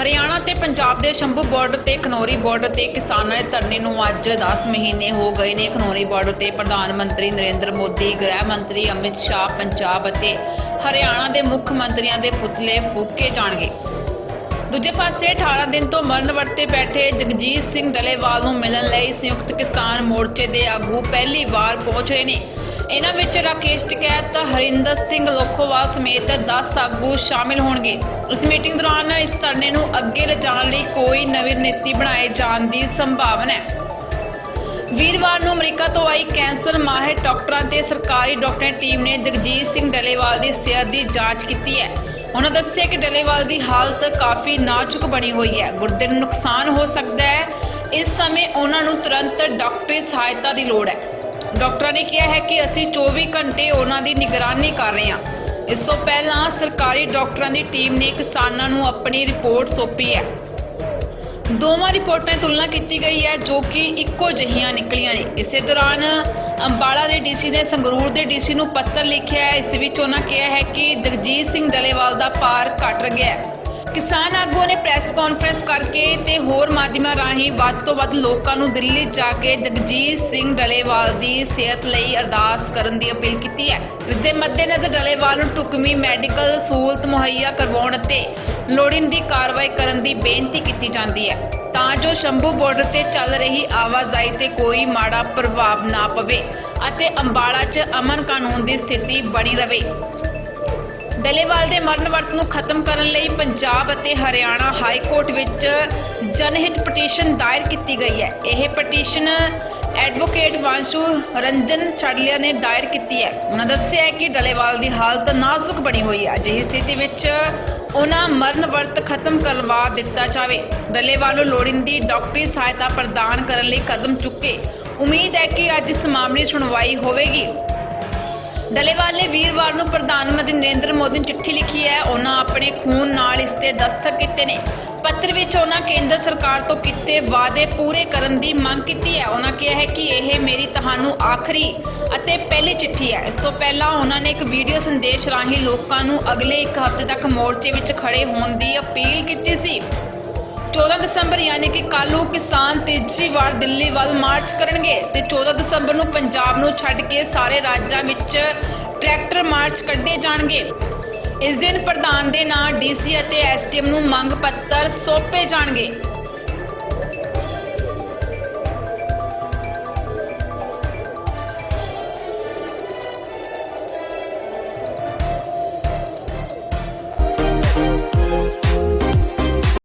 ਹਰਿਆਣਾ ਤੇ ਪੰਜਾਬ ਦੇ ਸ਼ੰਭੂ ਬਾਰਡਰ ਤੇ ਖਨੌਰੀ ਬਾਰਡਰ ਤੇ ਕਿਸਾਨਾਂ ਦੇ ਧਰਨੇ ਨੂੰ ਅੱਜ 10 ਮਹੀਨੇ ਹੋ ਗਏ ਨੇ। ਖਨੌਰੀ ਬਾਰਡਰ ਤੇ ਪ੍ਰਧਾਨ ਮੰਤਰੀ ਨਰਿੰਦਰ ਮੋਦੀ, ਗ੍ਰਹਿ ਮੰਤਰੀ ਅਮਿਤ ਸ਼ਾਹ, ਪੰਜਾਬ ਅਤੇ ਹਰਿਆਣਾ ਦੇ ਮੁੱਖ ਮੰਤਰੀਆਂ ਦੇ ਪੁਤਲੇ ਫੂਕੇ ਜਾਣਗੇ। ਦੂਜੇ ਪਾਸੇ 18 ਦਿਨ ਤੋਂ ਮਰਨ ਵਰਤੇ ਬੈਠੇ ਜਗਜੀਤ ਸਿੰਘ ਡਲੇਵਾਲ ਨੂੰ ਮਿਲਣ ਲਈ ਸੰਯੁਕਤ ਕਿਸਾਨ ਮੋਰਚੇ ਦੇ ਆਗੂ ਪਹਿਲੀ ਵਾਰ ਪਹੁੰਚ ਰਹੇ ਨੇ। ਇਹਨਾਂ ਵਿੱਚ ਰਾਕੇਸ਼ ਟਿਕੈਤ, ਹਰਿੰਦਰ ਸਿੰਘ ਲੋਖੋਵਾਲ ਸਮੇਤ 10 ਆਗੂ ਸ਼ਾਮਿਲ ਹੋਣਗੇ। ਇਸ ਮੀਟਿੰਗ ਦੌਰਾਨ ਇਸ ਧਰਨੇ ਨੂੰ ਅੱਗੇ ਲਿਜਾਣ ਲਈ ਕੋਈ ਨਵੀਂ ਨੀਤੀ ਬਣਾਏ ਜਾਣ ਦੀ ਸੰਭਾਵਨਾ ਹੈ। ਵੀਰਵਾਰ ਨੂੰ ਅਮਰੀਕਾ ਤੋਂ ਆਈ ਕੈਂਸਰ ਮਾਹਿਰ ਡਾਕਟਰਾਂ ਤੇ ਸਰਕਾਰੀ ਡਾਕਟਰਾਂ ਟੀਮ ਨੇ ਜਗਜੀਤ ਸਿੰਘ ਡਲੇਵਾਲ ਦੀ ਸਿਹਤ ਦੀ ਜਾਂਚ ਕੀਤੀ ਹੈ। ਉਹਨਾਂ ਦੱਸਿਆ ਕਿ ਡਲੇਵਾਲ ਦੀ ਹਾਲਤ ਕਾਫੀ ਨਾਜ਼ੁਕ ਬਣੀ ਹੋਈ ਹੈ। ਗੁਰਦੇ ਨੂੰ ਨੁਕਸਾਨ ਹੋ ਸਕਦਾ ਹੈ। ਇਸ ਸਮੇਂ ਉਹਨਾਂ ਨੂੰ ਤੁਰੰਤ ਡਾਕਟਰੀ ਸਹਾਇਤਾ ਦੀ ਲੋੜ ਹੈ। ਡਾਕਟਰਾਂ ਨੇ ਕਿਹਾ ਹੈ ਕਿ ਅਸੀਂ 24 ਘੰਟੇ ਉਹਨਾਂ ਦੀ ਨਿਗਰਾਨੀ ਕਰ ਰਹੇ ਹਾਂ। ਇਸ ਤੋਂ ਪਹਿਲਾਂ ਸਰਕਾਰੀ ਡਾਕਟਰਾਂ ਦੀ ਟੀਮ ਨੇ ਕਿਸਾਨਾਂ ਨੂੰ ਆਪਣੀ ਰਿਪੋਰਟ ਸੌਂਪੀ ਹੈ। ਦੋਵਾਂ ਰਿਪੋਰਟਾਂ ਦੀ ਤੁਲਨਾ ਕੀਤੀ ਗਈ ਹੈ ਜੋ ਕਿ ਇੱਕੋ ਜਿਹੀਆਂ ਨਿਕਲੀਆਂ ਨੇ। ਇਸੇ ਦੌਰਾਨ ਅੰਬਾਲਾ ਦੇ ਡੀਸੀ ਨੇ ਸੰਗਰੂਰ ਦੇ ਡੀਸੀ ਨੂੰ ਪੱਤਰ ਲਿਖਿਆ ਹੈ। ਇਸ ਵਿੱਚ ਉਹਨਾਂ ਕਿਹਾ ਹੈ ਕਿ ਜਗਜੀਤ ਸਿੰਘ ਡਲੇਵਾਲ ਦਾ ਭਾਰ ਘਟ ਗਿਆ ਹੈ। ਕਿਸਾਨ ਆਗੂਆਂ ਨੇ ਪ੍ਰੈਸ ਕਾਨਫਰੰਸ ਕਰਕੇ ਤੇ ਹੋਰ ਮਾਧਿਅਮਾਂ ਰਾਹੀਂ ਵੱਧ ਤੋਂ ਵੱਧ ਲੋਕਾਂ ਨੂੰ ਦਿੱਲੀ ਜਾ ਕੇ ਜਗਜੀਤ ਸਿੰਘ ਡਲੇਵਾਲ ਦੀ ਸਿਹਤ ਲਈ ਅਰਦਾਸ ਕਰਨ ਦੀ ਅਪੀਲ ਕੀਤੀ ਹੈ। ਇਸ ਦੇ ਮੱਦੇਨਜ਼ਰ ਡਲੇਵਾਲ ਨੂੰ ਟੁਕਮੀ ਮੈਡੀਕਲ ਸਹੂਲਤ ਮੁਹੱਈਆ ਕਰਵਾਉਣ ਅਤੇ ਲੋੜੀਂਦੀ ਕਾਰਵਾਈ ਕਰਨ ਦੀ ਬੇਨਤੀ ਕੀਤੀ ਜਾਂਦੀ ਹੈ। ਤਾਂ ਜੋ ਸ਼ੰਭੂ ਬਾਰਡਰ ਤੇ ਚੱਲ ਰਹੀ ਆਵਾਜਾਈ ਤੇ ਕੋਈ ਮਾੜਾ ਪ੍ਰਭਾਵ ਨਾ ਪਵੇ ਅਤੇ ਅੰਬਾਲਾ 'ਚ ਅਮਨ ਕਾਨੂੰਨ ਦੀ ਸਥਿਤੀ ਬਣੀ ਰਹੇ। ਡਲੇਵਾਲ ਦੇ ਮਰਨ ਵਰਤ ਨੂੰ ਖਤਮ ਕਰਨ ਲਈ ਪੰਜਾਬ ਅਤੇ ਹਰਿਆਣਾ ਹਾਈ ਕੋਰਟ ਵਿੱਚ ਜਨਹਿਤ ਪਟੀਸ਼ਨ ਦਾਇਰ ਕੀਤੀ ਗਈ ਹੈ। ਇਹ ਪਟੀਸ਼ਨ ਐਡਵੋਕੇਟ ਵਾਂਸ਼ੂ ਰੰਜਨ ਛੜਲੀਆ ਨੇ ਦਾਇਰ ਕੀਤੀ ਹੈ। ਉਹਨਾਂ ਦੱਸਿਆ ਹੈ ਕਿ ਡਲੇਵਾਲ ਦੀ ਹਾਲਤ ਨਾਜ਼ੁਕ ਬਣੀ ਹੋਈ ਹੈ। ਅਜਿਹੀ ਸਥਿਤੀ ਵਿੱਚ ਉਹਨਾਂ ਮਰਨ ਵਰਤ ਖਤਮ ਕਰਵਾ ਦਿੱਤਾ ਜਾਵੇ। ਡਲੇਵਾਲ ਨੂੰ ਲੋੜੀਂਦੀ ਡਾਕਟਰੀ ਸਹਾਇਤਾ ਪ੍ਰਦਾਨ ਕਰਨ ਲਈ ਕਦਮ ਚੁੱਕੇ। ਉਮੀਦ ਹੈ ਕਿ ਅੱਜ ਇਸ ਮਾਮਲੇ ਸੁਣਵਾਈ ਹੋਵੇਗੀ। ਡਲੇਵਾਲ ਨੇ ਵੀਰਵਾਰ ਨੂੰ ਪ੍ਰਧਾਨ ਮੰਤਰੀ ਨਰਿੰਦਰ ਮੋਦੀ ਨੂੰ ਚਿੱਠੀ ਲਿਖੀ ਹੈ। ਉਹਨਾਂ ਆਪਣੇ ਖੂਨ ਨਾਲ ਇਸ ਤੇ ਦਸਤਖਤ ਕੀਤੇ ਨੇ। ਪੱਤਰ ਵਿੱਚ ਉਹਨਾਂ ਕੇਂਦਰ ਸਰਕਾਰ ਤੋਂ ਕੀਤੇ ਵਾਅਦੇ ਪੂਰੇ ਕਰਨ ਦੀ ਮੰਗ ਕੀਤੀ ਹੈ। ਉਹਨਾਂ ਕਿਹਾ ਹੈ ਕਿ ਇਹ ਮੇਰੀ ਤੁਹਾਨੂੰ ਆਖਰੀ ਅਤੇ ਪਹਿਲੀ ਚਿੱਠੀ ਹੈ। ਇਸ ਤੋਂ ਪਹਿਲਾਂ ਉਹਨਾਂ ਨੇ ਇੱਕ ਵੀਡੀਓ ਸੰਦੇਸ਼ ਰਾਹੀਂ ਲੋਕਾਂ ਨੂੰ ਅਗਲੇ ਇੱਕ ਹਫ਼ਤੇ ਤੱਕ ਮੋਰਚੇ ਵਿੱਚ ਖੜੇ ਹੋਣ ਦੀ ਅਪੀਲ ਕੀਤੀ ਸੀ। 14 ਦਸੰਬਰ ਯਾਨੀ ਕਿ ਕੱਲ੍ਹ ਨੂੰ ਕਿਸਾਨ ਤੀਜੀ ਵਾਰ ਦਿੱਲੀ ਵੱਲ ਮਾਰਚ ਕਰਨਗੇ ਤੇ 14 ਦਸੰਬਰ ਨੂੰ ਪੰਜਾਬ ਨੂੰ ਛੱਡ ਕੇ ਸਾਰੇ ਰਾਜਾਂ ਵਿੱਚ ਟਰੈਕਟਰ ਮਾਰਚ ਕੱਢੇ ਜਾਣਗੇ। ਇਸ ਦਿਨ ਪ੍ਰਧਾਨ ਦੇ ਨਾਂ, ਡੀਸੀ ਅਤੇ ਐਸਟੀਐਮ ਨੂੰ ਮੰਗ ਪੱਤਰ ਸੌਂਪੇ ਜਾਣਗੇ।